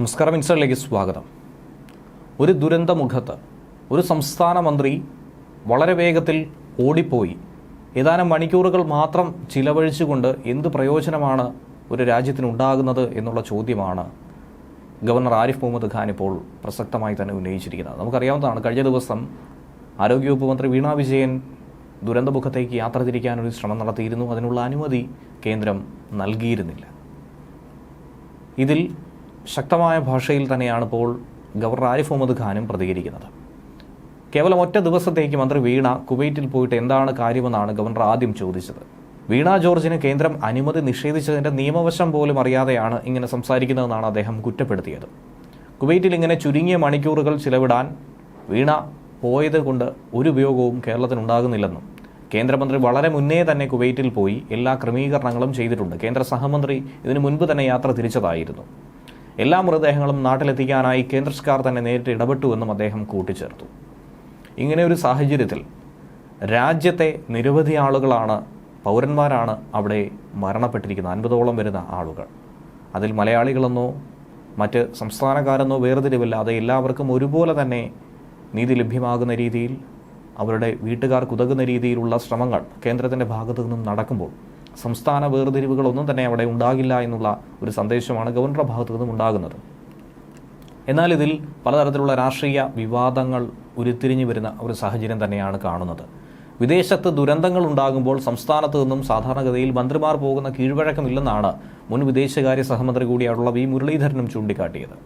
നമസ്കാരം ഇൻസ്റ്ററിലേക്ക് സ്വാഗതം. ഒരു ദുരന്തമുഖത്ത് ഒരു സംസ്ഥാന മന്ത്രി വളരെ വേഗത്തിൽ ഓടിപ്പോയി. ഏതാനും മണിക്കൂറുകൾ മാത്രം ചിലവഴിച്ചുകൊണ്ട് എന്ത് പ്രയോജനമാണ് ഒരു രാജ്യത്തിനുണ്ടാകുന്നത് എന്നുള്ള ചോദ്യമാണ് ഗവർണർ ആരിഫ് മുഹമ്മദ് ഖാൻ ഇപ്പോൾ പ്രസക്തമായി തന്നെ ഉന്നയിച്ചിരിക്കുന്നത്. നമുക്കറിയാവുന്നതാണ് കഴിഞ്ഞ ദിവസം ആരോഗ്യവകുപ്പ് മന്ത്രി വീണാ വിജയൻ ദുരന്തമുഖത്തേക്ക് യാത്ര തിരിക്കാനൊരു ശ്രമം നടത്തിയിരുന്നു. അതിനുള്ള അനുമതി കേന്ദ്രം നൽകിയിരുന്നില്ല. ഇതിൽ ശക്തമായ ഭാഷയിൽ തന്നെയാണ് ഇപ്പോൾ ഗവർണർ ആരിഫ് മുഹമ്മദ് ഖാനും പ്രതികരിക്കുന്നത്. കേവലം ഒറ്റ ദിവസത്തേക്ക് മന്ത്രി വീണ കുവൈറ്റിൽ പോയിട്ട് എന്താണ് കാര്യമെന്നാണ് ഗവർണർ ആദ്യം ചോദിച്ചത്. വീണ ജോർജിന് കേന്ദ്രം അനുമതി നിഷേധിച്ചതിന്റെ നിയമവശം പോലും അറിയാതെയാണ് ഇങ്ങനെ സംസാരിക്കുന്നതെന്നാണ് അദ്ദേഹം കുറ്റപ്പെടുത്തിയത്. കുവൈറ്റിൽ ഇങ്ങനെ ചുരുങ്ങിയ മണിക്കൂറുകൾ ചിലവിടാൻ വീണ പോയത് കൊണ്ട് ഒരു ഉപയോഗവും കേരളത്തിനുണ്ടാകുന്നില്ലെന്നും കേന്ദ്രമന്ത്രി വളരെ മുന്നേ തന്നെ കുവൈറ്റിൽ പോയി എല്ലാ ക്രമീകരണങ്ങളും ചെയ്തിട്ടുണ്ട്. കേന്ദ്ര സഹമന്ത്രി ഇതിനു മുൻപ് തന്നെ യാത്ര തിരിച്ചതായിരുന്നു. എല്ലാ മൃതദേഹങ്ങളും നാട്ടിലെത്തിക്കാനായി കേന്ദ്ര സർക്കാർ തന്നെ നേരിട്ട് ഇടപെട്ടുവെന്നും അദ്ദേഹം കൂട്ടിച്ചേർത്തു. ഇങ്ങനെ ഒരു സാഹചര്യത്തിൽ രാജ്യത്തെ നിരവധി ആളുകളാണ് പൗരന്മാരാണ് അവിടെ മരണപ്പെട്ടിരിക്കുന്നത്. അൻപതോളം വരുന്ന ആളുകൾ. അതിൽ മലയാളികളെന്നോ മറ്റ് സംസ്ഥാനക്കാരെന്നോ വേർതിരിവില്ലാതെ എല്ലാവർക്കും ഒരുപോലെ തന്നെ നീതി ലഭ്യമാകുന്ന രീതിയിൽ അവരുടെ വീട്ടുകാർക്ക് ഉതകുന്ന രീതിയിലുള്ള ശ്രമങ്ങൾ കേന്ദ്രത്തിന്റെ ഭാഗത്തു നിന്നും നടക്കുമ്പോൾ സംസ്ഥാന വേർതിരിവുകളൊന്നും തന്നെ അവിടെ ഉണ്ടാകില്ല എന്നുള്ള ഒരു സന്ദേശമാണ് ഗവർണറുടെ ഭാഗത്തു നിന്നും ഉണ്ടാകുന്നത്. എന്നാൽ ഇതിൽ പലതരത്തിലുള്ള രാഷ്ട്രീയ വിവാദങ്ങൾ ഉരുത്തിരിഞ്ഞു വരുന്ന ഒരു സാഹചര്യം തന്നെയാണ് കാണുന്നത്. വിദേശത്ത് ദുരന്തങ്ങൾ ഉണ്ടാകുമ്പോൾ സംസ്ഥാനത്ത് നിന്നും സാധാരണഗതിയിൽ മന്ത്രിമാർ പോകുന്ന കീഴ്വഴക്കമില്ലെന്നാണ് മുൻ വിദേശകാര്യ സഹമന്ത്രി കൂടിയായിട്ടുള്ള വി. മുരളീധരനും ചൂണ്ടിക്കാട്ടിയത്.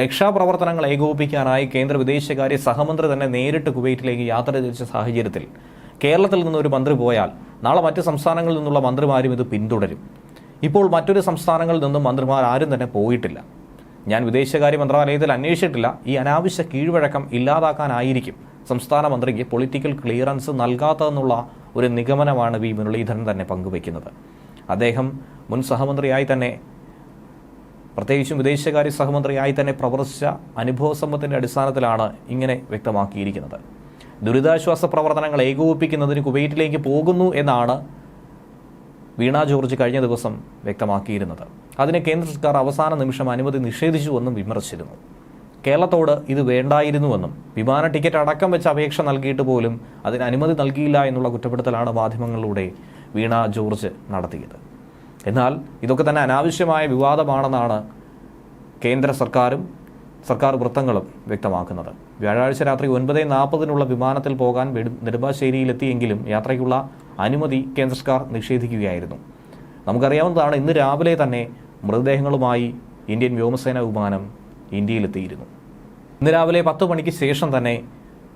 രക്ഷാപ്രവർത്തനങ്ങൾ ഏകോപിപ്പിക്കാനായി കേന്ദ്ര വിദേശകാര്യ സഹമന്ത്രി തന്നെ നേരിട്ട് കുവൈറ്റിലേക്ക് യാത്ര ചെയ്ത സാഹചര്യത്തിൽ കേരളത്തിൽ നിന്നൊരു മന്ത്രി പോയാൽ നാളെ മറ്റ് സംസ്ഥാനങ്ങളിൽ നിന്നുള്ള മന്ത്രിമാരും ഇത് പിന്തുടരും. ഇപ്പോൾ മറ്റൊരു സംസ്ഥാനങ്ങളിൽ നിന്നും മന്ത്രിമാർ ആരും തന്നെ പോയിട്ടില്ല. ഞാൻ വിദേശകാര്യ മന്ത്രാലയത്തിൽ അന്വേഷിച്ചിട്ടില്ല. ഈ അനാവശ്യ കീഴ്വഴക്കം ഇല്ലാതാക്കാനായിരിക്കും സംസ്ഥാന മന്ത്രിക്ക് പൊളിറ്റിക്കൽ ക്ലിയറൻസ് നൽകാത്തതെന്നുള്ള ഒരു നിഗമനമാണ് വി. മുരളീധരൻ തന്നെ പങ്കുവയ്ക്കുന്നത്. അദ്ദേഹം മുൻ സഹമന്ത്രിയായി തന്നെ പ്രത്യേകിച്ചും വിദേശകാര്യ സഹമന്ത്രിയായി തന്നെ പ്രവർത്തിച്ച അനുഭവ സമ്പത്തിന്റെ അടിസ്ഥാനത്തിലാണ് ഇങ്ങനെ വ്യക്തമാക്കിയിരിക്കുന്നത്. ദുരിതാശ്വാസ പ്രവർത്തനങ്ങൾ ഏകോപിപ്പിക്കുന്നതിന് കുവൈറ്റിലേക്ക് പോകുന്നു എന്നാണ് വീണ ജോർജ് കഴിഞ്ഞ ദിവസം വ്യക്തമാക്കിയിരുന്നത്. അതിന് കേന്ദ്ര സർക്കാർ അവസാന നിമിഷം അനുമതി നിഷേധിച്ചുവെന്നും വിമർശിച്ചിരുന്നു. കേരളത്തോട് ഇത് വേണ്ടായിരുന്നുവെന്നും വിമാന ടിക്കറ്റ് അടക്കം വെച്ച് അപേക്ഷ നൽകിയിട്ട് പോലും അതിന് അനുമതി നൽകിയില്ല എന്നുള്ള കുറ്റപ്പെടുത്തലാണ് മാധ്യമങ്ങളിലൂടെ വീണ ജോർജ് നടത്തിയത്. എന്നാൽ ഇതൊക്കെ തന്നെ അനാവശ്യമായ വിവാദമാണെന്നാണ് കേന്ദ്ര സർക്കാരും സർക്കാർ വൃത്തങ്ങളും വ്യക്തമാക്കുന്നത്. വ്യാഴാഴ്ച രാത്രി ഒൻപത് നാൽപ്പതിനുള്ള വിമാനത്തിൽ പോകാൻ നെടുമ്പാശ്ശേരിയിലെത്തിയെങ്കിലും യാത്രയ്ക്കുള്ള അനുമതി കേന്ദ്ര സർക്കാർ നിഷേധിക്കുകയായിരുന്നു. നമുക്കറിയാവുന്നതാണ് ഇന്ന് രാവിലെ തന്നെ മൃതദേഹങ്ങളുമായി ഇന്ത്യൻ വ്യോമസേന വിമാനം ഇന്ത്യയിലെത്തിയിരുന്നു. ഇന്ന് രാവിലെ പത്ത് മണിക്ക് ശേഷം തന്നെ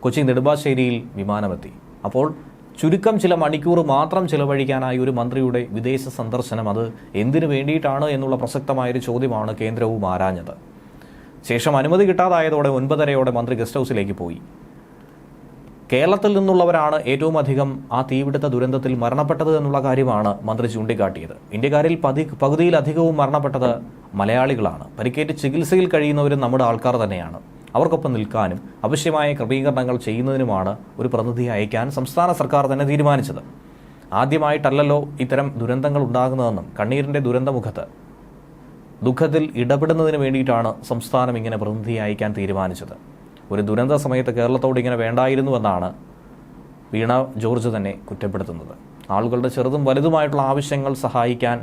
കൊച്ചി നെടുമ്പാശ്ശേരിയിൽ വിമാനമെത്തി. അപ്പോൾ ചുരുക്കം ചില മണിക്കൂർ മാത്രം ചിലവഴിക്കാനായി ഒരു മന്ത്രിയുടെ വിദേശ സന്ദർശനം അത് എന്തിനു വേണ്ടിയിട്ടാണ് എന്നുള്ള പ്രസക്തമായൊരു ചോദ്യമാണ് കേന്ദ്രവും ആരാഞ്ഞത്. ശേഷം അനുമതി കിട്ടാതായതോടെ ഒൻപതരയോടെ മന്ത്രി ഗസ്റ്റ് ഹൗസിലേക്ക് പോയി. കേരളത്തിൽ നിന്നുള്ളവരാണ് ഏറ്റവും അധികം ആ തീപിടുത്ത ദുരന്തത്തിൽ മരണപ്പെട്ടത് എന്നുള്ള കാര്യമാണ് മന്ത്രി ചൂണ്ടിക്കാട്ടിയത്. ഇന്ത്യക്കാരിൽ പതി പകുതിയിലധികവും മരണപ്പെട്ടത് മലയാളികളാണ്. പരിക്കേറ്റ് ചികിത്സയിൽ കഴിയുന്നവരും നമ്മുടെ ആൾക്കാർ തന്നെയാണ്. അവർക്കൊപ്പം നിൽക്കാനും ആവശ്യമായ ക്രമീകരണങ്ങൾ ചെയ്യുന്നതിനുമാണ് ഒരു പ്രതിനിധി അയക്കാൻ സംസ്ഥാന സർക്കാർ തന്നെ തീരുമാനിച്ചത്. ആദ്യമായിട്ടല്ലല്ലോ ഇത്തരം ദുരന്തങ്ങൾ ഉണ്ടാകുന്നതെന്നും കണ്ണീരിന്റെ ദുരന്തമുഖത്ത് ദുഃഖത്തിൽ ഇടപെടുന്നതിന് വേണ്ടിയിട്ടാണ് സംസ്ഥാനം ഇങ്ങനെ പ്രതിനിധി അയക്കാൻ തീരുമാനിച്ചത്. ഒരു ദുരന്ത സമയത്ത് കേരളത്തോട് ഇങ്ങനെ വേണ്ടായിരുന്നുവെന്നാണ് വീണ ജോർജ് തന്നെ കുറ്റപ്പെടുത്തുന്നത്. ആളുകളുടെ ചെറുതും വലുതുമായിട്ടുള്ള ആവശ്യങ്ങൾ സഹായിക്കാൻ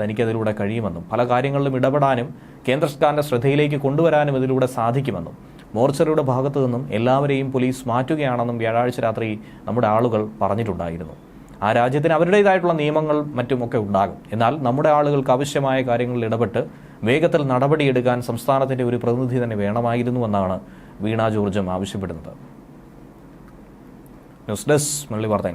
തനിക്കതിലൂടെ കഴിയുമെന്നും പല കാര്യങ്ങളിലും ഇടപെടാനും കേന്ദ്ര സർക്കാരിന്റെ ശ്രദ്ധയിലേക്ക് കൊണ്ടുവരാനും ഇതിലൂടെ സാധിക്കുമെന്നും മോർച്ചറിയുടെ ഭാഗത്തു നിന്നും എല്ലാവരെയും പോലീസ് മാറ്റുകയാണെന്നും വ്യാഴാഴ്ച രാത്രി നമ്മുടെ ആളുകൾ പറഞ്ഞിട്ടുണ്ടായിരുന്നു. ആ രാജ്യത്തിന് അവരുടേതായിട്ടുള്ള നിയമങ്ങൾ മറ്റുമൊക്കെ ഉണ്ടാകും. എന്നാൽ നമ്മുടെ ആളുകൾക്ക് ആവശ്യമായ കാര്യങ്ങളിൽ ഇടപെട്ട് വേഗത്തിൽ നടപടിയെടുക്കാൻ സംസ്ഥാനത്തിന്റെ ഒരു പ്രതിനിധി തന്നെ വേണമായിരുന്നുവെന്നാണ് വീണ ജോർജും ആവശ്യപ്പെടുന്നത്. ന്യൂസ് ഡെസ്ക് മള്ളി വാർത്ത